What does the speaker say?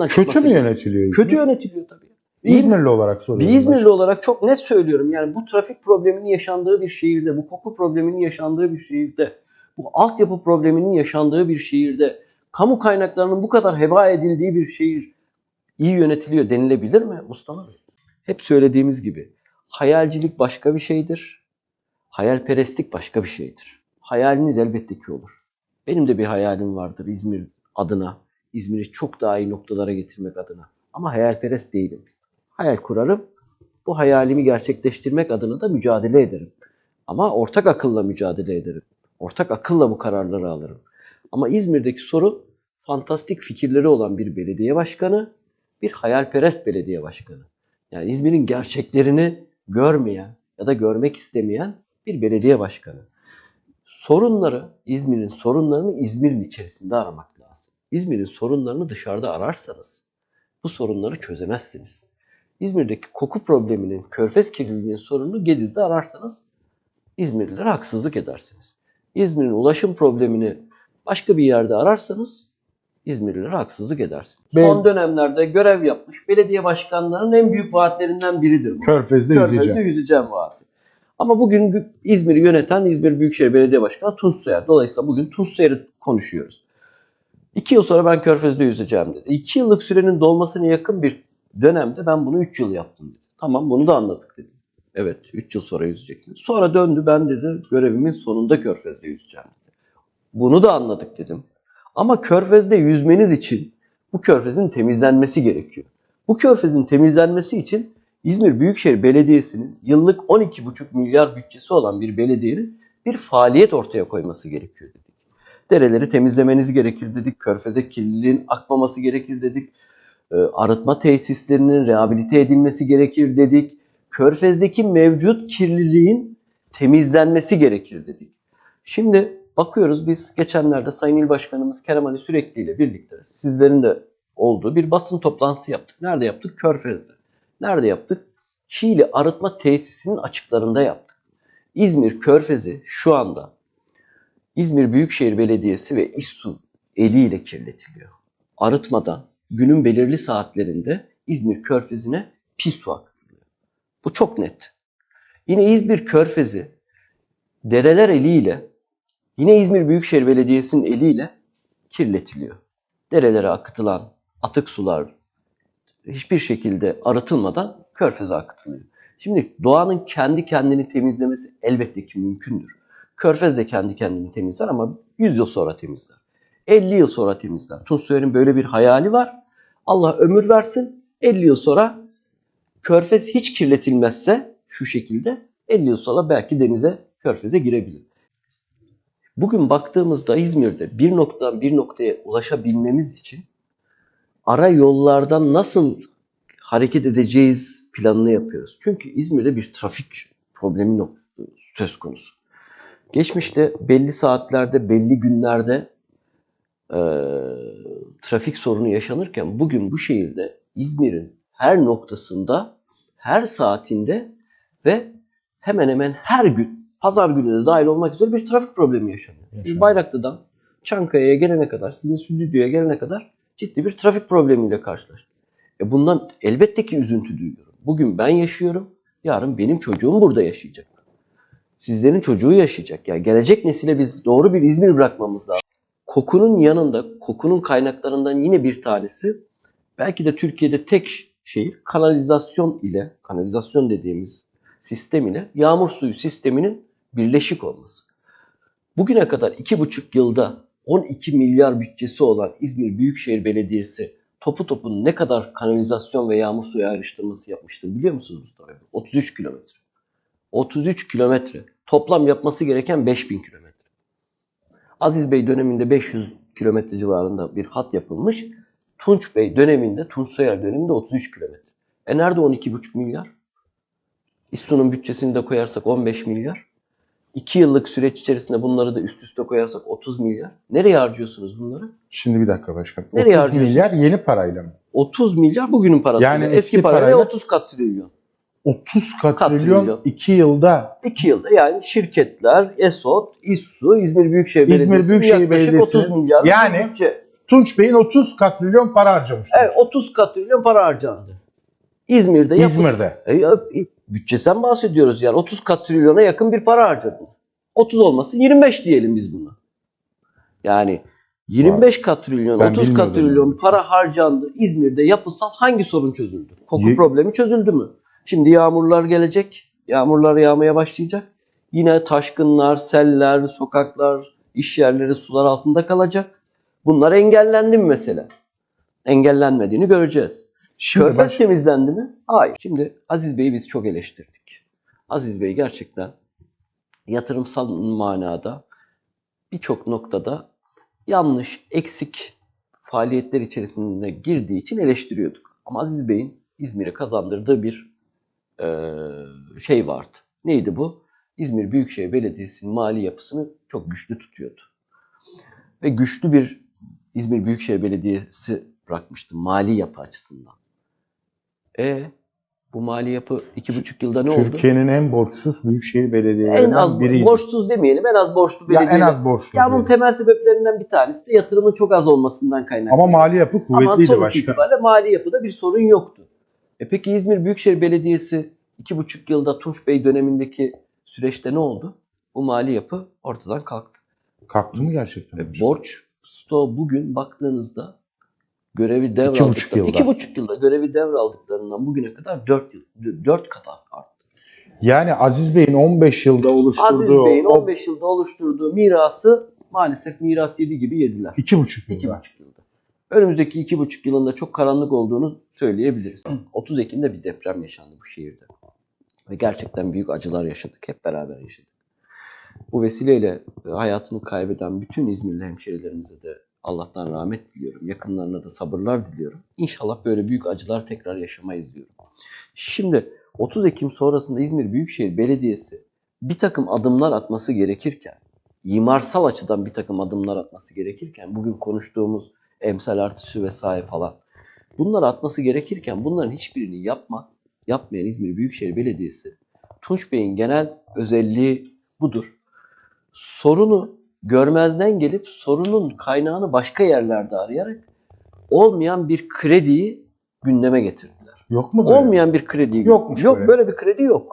Kötü mü yönetiliyor? İzmir? Kötü yönetiliyor tabii. İzmirli olarak Bir soruyorum. İzmirli olarak çok net söylüyorum. Yani bu trafik probleminin yaşandığı bir şehirde, bu koku probleminin yaşandığı bir şehirde, bu altyapı probleminin yaşandığı bir şehirde, kamu kaynaklarının bu kadar heba edildiği bir şehir iyi yönetiliyor denilebilir mi Mustafa Bey? Hep söylediğimiz gibi hayalcilik başka bir şeydir. Hayalperestlik başka bir şeydir. Hayaliniz elbette ki olur. Benim de bir hayalim vardır İzmir adına. İzmir'i çok daha iyi noktalara getirmek adına. Ama hayalperest değilim. Hayal kurarım. Bu hayalimi gerçekleştirmek adına da mücadele ederim. Ama ortak akılla mücadele ederim. Ortak akılla bu kararları alırım. Ama İzmir'deki sorun fantastik fikirleri olan bir belediye başkanı, bir hayalperest belediye başkanı. Yani İzmir'in gerçeklerini görmeyen ya da görmek istemeyen bir belediye başkanı. Sorunları, İzmir'in sorunlarını İzmir'in içerisinde aramak. İzmir'in sorunlarını dışarıda ararsanız bu sorunları çözemezsiniz. İzmir'deki koku probleminin, körfez kirliliğinin sorununu Gediz'de ararsanız İzmirlilere haksızlık edersiniz. İzmir'in ulaşım problemini başka bir yerde ararsanız İzmirlilere haksızlık edersiniz. Ben- Son dönemlerde görev yapmış belediye başkanlarının en büyük vaatlerinden biridir bu. Körfez'de Körfez'de yüzeceğim. yüzeceğim vaati. Ama bugün gü- İzmir'i yöneten İzmir Büyükşehir Belediye Başkanı Tunç Soyer. Dolayısıyla bugün Tunç Soyer'i konuşuyoruz. İki yıl sonra ben Körfez'de yüzeceğim dedi. İki yıllık sürenin dolmasına yakın bir dönemde ben bunu üç yıl yaptım dedi. Tamam bunu da anladık dedi. Evet üç yıl sonra yüzeceksiniz. Sonra döndü ben dedi görevimin sonunda Körfez'de yüzeceğim dedi. Bunu da anladık dedim. Ama Körfez'de yüzmeniz için bu Körfez'in temizlenmesi gerekiyor. Bu Körfez'in temizlenmesi için İzmir Büyükşehir Belediyesi'nin yıllık 12,5 milyar bütçesi olan bir belediyenin bir faaliyet ortaya koyması gerekiyor dedik. Dereleri temizlemeniz gerekir dedik. Körfez'e kirliliğin akmaması gerekir dedik. Ee, Arıtma tesislerinin rehabilite edilmesi gerekir dedik. Körfez'deki mevcut kirliliğin temizlenmesi gerekir dedik. Şimdi bakıyoruz biz geçenlerde Sayın İl Başkanımız Kerem Ali Sürekli ile birlikte sizlerin de olduğu bir basın toplantısı yaptık. Nerede yaptık? Körfez'de. Nerede yaptık? Çiğli Arıtma Tesisinin açıklarında yaptık. İzmir Körfezi şu anda İzmir Büyükşehir Belediyesi ve İSSU eliyle kirletiliyor. Arıtmadan günün belirli saatlerinde İzmir Körfezi'ne pis su akıtılıyor. Bu çok net. Yine İzmir Körfezi dereler eliyle yine İzmir Büyükşehir Belediyesi'nin eliyle kirletiliyor. Derelere akıtılan atık sular hiçbir şekilde arıtılmadan körfeze akıtılıyor. Şimdi doğanın kendi kendini temizlemesi elbette ki mümkündür. Körfez de kendi kendini temizler ama 100 yıl sonra temizler. 50 yıl sonra temizler. Soyer'in böyle bir hayali var. Allah ömür versin. 50 yıl sonra Körfez hiç kirletilmezse şu şekilde 50 yıl sonra belki denize, Körfez'e girebilir. Bugün baktığımızda İzmir'de bir noktadan bir noktaya ulaşabilmemiz için ara yollardan nasıl hareket edeceğiz planını yapıyoruz. Çünkü İzmir'de bir trafik problemi söz konusu. Geçmişte belli saatlerde, belli günlerde e, trafik sorunu yaşanırken bugün bu şehirde İzmir'in her noktasında, her saatinde ve hemen hemen her gün, pazar günü de dahil olmak üzere bir trafik problemi yaşanıyor. Yaşanıyor. Bayraklı'dan Çankaya'ya gelene kadar, sizin stüdyoya gelene kadar ciddi bir trafik problemiyle karşılaştık. E bundan elbette ki üzüntü duyuyorum. Bugün ben yaşıyorum, yarın benim çocuğum burada yaşayacak. Sizlerin çocuğu yaşayacak. Yani gelecek nesile biz doğru bir İzmir bırakmamız lazım. Kokunun yanında, kokunun kaynaklarından yine bir tanesi, belki de Türkiye'de tek şehir kanalizasyon ile, kanalizasyon dediğimiz sistem ile yağmur suyu sisteminin birleşik olması. Bugüne kadar iki buçuk yılda 12 milyar bütçesi olan İzmir Büyükşehir Belediyesi topu topun ne kadar kanalizasyon ve yağmur suyu ayrıştırması yapmıştır biliyor musunuz Mustafa Bey? 33 kilometre. 33 kilometre. Toplam yapması gereken 5000 kilometre. Aziz Bey döneminde 500 kilometre civarında bir hat yapılmış. Tunç Bey döneminde, Tunç Soyer döneminde 33 kilometre. E nerede 12,5 milyar? İSTU'nun bütçesini de koyarsak 15 milyar. 2 yıllık süreç içerisinde bunları da üst üste koyarsak 30 milyar. Nereye harcıyorsunuz bunları? Şimdi bir dakika başkan. Nereye 30 harcıyorsun? milyar yeni parayla mı? 30 milyar bugünün parası. Yani eski, eski parayla, parayla- 30 kat trilyon. 30 Kat katrilyon trilyon. 2 yılda 2 yılda yani şirketler, ESOT, İSSU, İzmir Büyükşehir İzmir Belediyesi Büyükşehir yaklaşık Belediyesi, 30 milyar yani- bir bütçe. Tunç Bey'in 30 katrilyon para harcamış. Evet 30 katrilyon para harcandı. İzmir'de yapısı- İzmir'de. E, ya, e, bütçesen bahsediyoruz yani 30 katrilyona yakın bir para harcadın. 30 olmasın 25 diyelim biz buna. Yani 25 katrilyon, Ben 30 bilmiyordum katrilyon bunu. para harcandı. İzmir'de yapısal hangi sorun çözüldü? Koku Ye- problemi çözüldü mü? Şimdi yağmurlar gelecek. Yağmurlar yağmaya başlayacak. Yine taşkınlar, seller, sokaklar, iş yerleri sular altında kalacak. Bunlar engellendi mi mesela? Engellenmediğini göreceğiz. Şimdi Körfez baş- temizlendi mi? Hayır. Şimdi Aziz Bey'i biz çok eleştirdik. Aziz Bey gerçekten yatırımsal manada birçok noktada yanlış, eksik faaliyetler içerisine girdiği için eleştiriyorduk. Ama Aziz Bey'in İzmir'e kazandırdığı bir şey vardı. Neydi bu? İzmir Büyükşehir Belediyesi'nin mali yapısını çok güçlü tutuyordu. Ve güçlü bir İzmir Büyükşehir Belediyesi bırakmıştı mali yapı açısından. E bu mali yapı iki buçuk yılda ne oldu? Türkiye'nin en borçsuz büyükşehir belediyelerinden En az biriydi. borçsuz demeyelim, en az borçlu ya belediye. en az borçlu. Ya bunun temel sebeplerinden bir tanesi de yatırımın çok az olmasından kaynaklı. Ama mali yapı Ama kuvvetliydi sonuç başkan. itibariyle mali yapıda bir sorun yoktu. E peki İzmir Büyükşehir Belediyesi iki buçuk yılda Tunç Bey dönemindeki süreçte ne oldu? Bu mali yapı ortadan kalktı. Kalktı mı gerçekten? E, borç stoğu bugün baktığınızda görevi İki devraldıkları, buçuk yılda. iki buçuk yılda görevi devraldıklarından bugüne kadar dört, yıl, dört kat arttı. Yani Aziz Bey'in 15 yılda oluşturduğu Aziz Bey'in o 15 yılda oluşturduğu mirası maalesef miras yedi gibi yediler. iki buçuk İki yılda. buçuk yılda. Önümüzdeki iki buçuk yılında çok karanlık olduğunu söyleyebiliriz. 30 Ekim'de bir deprem yaşandı bu şehirde. Ve gerçekten büyük acılar yaşadık. Hep beraber yaşadık. Bu vesileyle e, hayatını kaybeden bütün İzmirli hemşehrilerimize de Allah'tan rahmet diliyorum. Yakınlarına da sabırlar diliyorum. İnşallah böyle büyük acılar tekrar yaşamayız diyorum. Şimdi 30 Ekim sonrasında İzmir Büyükşehir Belediyesi bir takım adımlar atması gerekirken, imarsal açıdan bir takım adımlar atması gerekirken, bugün konuştuğumuz emsal artışı vesaire falan, bunları atması gerekirken bunların hiçbirini yapma, yapmayan İzmir Büyükşehir Belediyesi, Tunç Bey'in genel özelliği budur. Sorunu görmezden gelip sorunun kaynağını başka yerlerde arayarak olmayan bir krediyi gündeme getirdiler. Yok mu böyle? Olmayan bir krediyi. Yokmuş Yok böyle. böyle bir kredi yok.